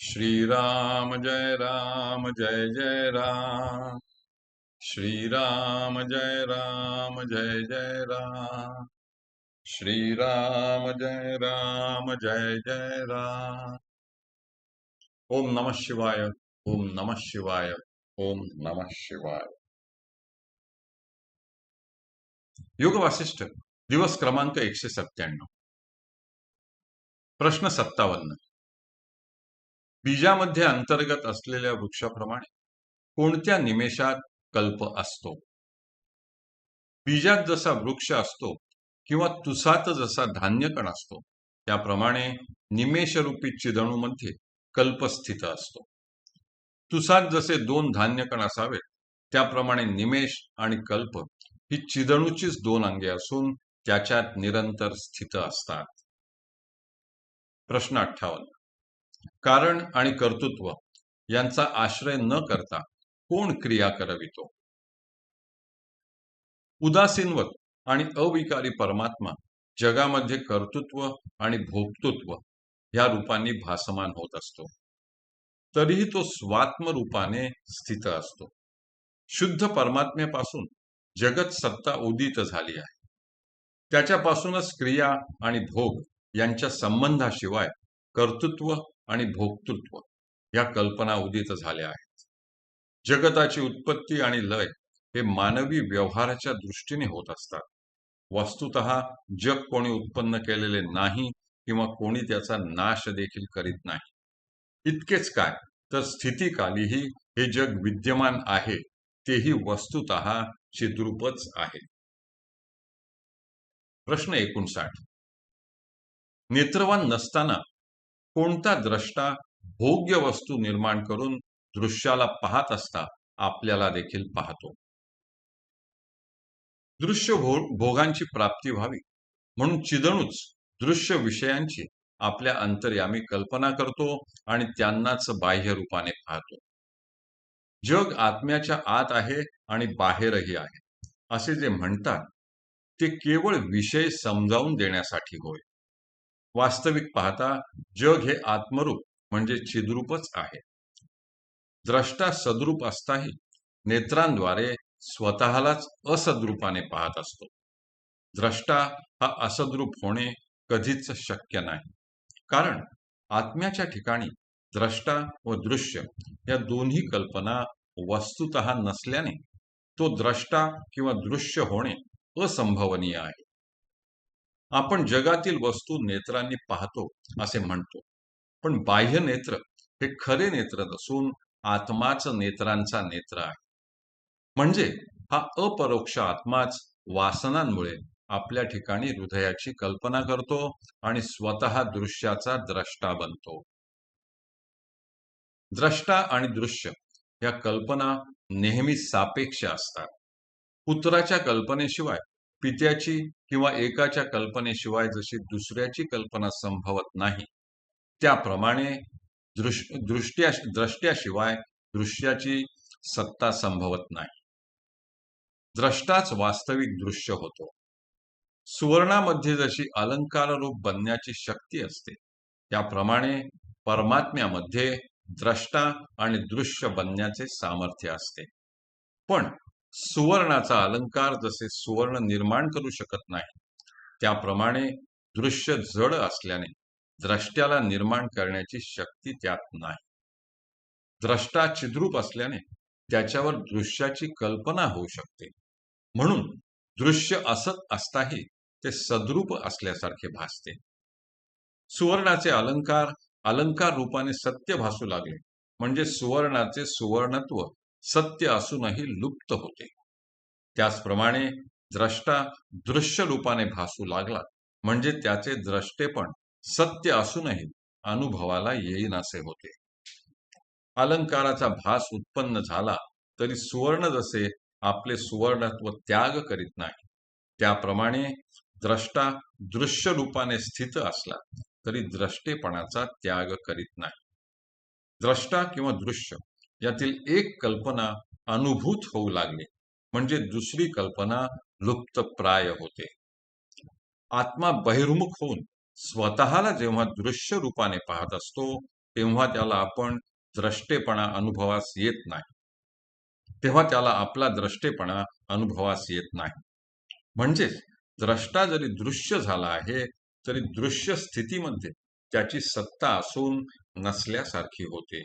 श्रीराम जय राम जय जय राम। श्रीराम जय राम जय जय राम। श्रीराम जय राम जय जय राम। ओम नमः शिवाय ओम नमः शिवाय ओम नमः शिवाय। योग वासिष्ठ दिवस क्रमांक एकशे सत्त्याण्णव। प्रश्न सत्तावन्न। बीजामध्ये अंतर्गत असलेल्या वृक्षाप्रमाणे कोणत्या निमेषात कल्प असतो? बीजात जसा वृक्ष असतो किंवा तुसात जसा धान्यकण असतो त्याप्रमाणे निमेषरूपी चिदणूमध्ये कल्प स्थित असतो. तुसात जसे दोन धान्यकण असावेत त्याप्रमाणे निमेष आणि कल्प ही चिदणूचीच दोन अंगे असून त्याच्यात निरंतर स्थित असतात. प्रश्न अठ्ठावन्न. कारण आणि कर्तृत्व यांचा आश्रय न करता कोण क्रिया करवितो? उदासीनवत आणि अविकारी परमात्मा जगामध्ये कर्तृत्व आणि भोक्तृत्व या रूपांनी भासमान होत असतो. तरीही तो स्वात्म रूपाने स्थित असतो. शुद्ध परमात्म्यापासून जगत सत्ता उदित झाली आहे. त्याच्यापासूनच क्रिया आणि भोग यांच्या संबंधाशिवाय कर्तृत्व आणि भोक्तृत्व या कल्पना उदित झाल्या आहेत. जगताची उत्पत्ती आणि लय हे मानवी व्यवहाराच्या दृष्टीने होत असतात. वस्तुत जग कोणी उत्पन्न केलेले नाही किंवा कोणी त्याचा नाश देखील करीत नाही. इतकेच काय तर स्थितीकालीही हे जग विद्यमान आहे तेही वस्तुत चिद्रूपच आहे. प्रश्न एकोणसाठ. नेत्रवान नसताना कोणता द्रष्टा भोग्य वस्तू निर्माण करून दृश्याला पाहत असता आपल्याला देखील पाहतो. दृश्य भोगांची प्राप्ती व्हावी म्हणून चिदणूच दृश्य विषयांची आपल्या अंतर्यामी कल्पना करतो आणि त्यांनाच बाह्य रूपाने पाहतो. जग आत्म्याच्या आत आहे आणि बाहेरही आहे असे जे म्हणतात ते केवळ विषय समजावून देण्यासाठी होय. वास्तविक पाहता जग हे आत्मरूप म्हणजे छिद्रूपच आहे. द्रष्टा सद्रूप असताही नेत्रांद्वारे स्वतःलाच असद्रूपाने पाहत असतो. द्रष्टा हा असद्रूप होणे कधीच शक्य नाही. कारण आत्म्याच्या ठिकाणी द्रष्टा व दृश्य या दोन्ही कल्पना वस्तुत नसल्याने तो द्रष्टा किंवा दृश्य होणे असंभवनीय आहे. आपण जगातील वस्तू नेत्रांनी पाहतो असे म्हणतो. पण बाह्य नेत्र हे खरे नेत्र नसून आत्माच नेत्रांचा नेत्र आहे. म्हणजे हा अपरोक्ष आत्माच वासनांमुळे आपल्या ठिकाणी हृदयाची कल्पना करतो आणि स्वतः दृश्याचा द्रष्टा बनतो. द्रष्टा आणि दृश्य या कल्पना नेहमी सापेक्ष असतात. पुत्राच्या कल्पनेशिवाय पित्याची किंवा एकाच्या कल्पनेशिवाय जशी दुसऱ्याची कल्पना संभवत नाही त्याप्रमाणे दृश दृष्ट्या द्रष्ट्याशिवाय दृश्याची सत्ता संभवत नाही. द्रष्टाच वास्तविक दृश्य होतो. सुवर्णामध्ये जशी अलंकार रूप बनण्याची शक्ती असते त्याप्रमाणे परमात्म्यामध्ये द्रष्टा आणि दृश्य बनण्याचे सामर्थ्य असते. पण सुवर्णाचा अलंकार जसे सुवर्ण निर्माण करू शकत नाही त्याप्रमाणे दृश्य जड असल्याने द्रष्ट्याला निर्माण करण्याची शक्ती त्यात नाही. द्रष्टा चिद्रूप असल्याने त्याच्यावर दृश्याची कल्पना होऊ शकते. म्हणून दृश्य असत असताही ते सद्रूप असल्यासारखे भासते. सुवर्णाचे अलंकार अलंकार रूपाने सत्य भासू लागले म्हणजे सुवर्णाचे सुवर्णत्व सत्य असूनही लुप्त होते. त्याचप्रमाणे द्रष्टा दृश्य रूपाने भासू लागला म्हणजे त्याचे द्रष्टेपण सत्य असूनही अनुभवाला येईन असे होते. अलंकाराचा भास उत्पन्न झाला तरी सुवर्ण जसे आपले सुवर्णत्व त्याग करीत नाही. त्याप्रमाणे द्रष्टा दृश्य रूपाने स्थित असला तरी द्रष्टेपणाचा त्याग करीत नाही. द्रष्टा किंवा दृश्य यातील एक कल्पना अनुभूत होऊ लागली. म्हणजे दुसरी कल्पना लुप्त प्राय होते. आत्मा बहिर्मुख होऊन स्वतःला जेव्हा दृश्य रूपाने पाहत असतो तेव्हा त्याला आपण द्रष्टेपणा अनुभवास येत नाही. तेव्हा त्याला आपला द्रष्टेपणा अनुभवास येत नाही. म्हणजेच द्रष्टा जरी दृश्य झाला आहे तरी दृश्य स्थितीमध्ये त्याची सत्ता असून नसल्यासारखी होते.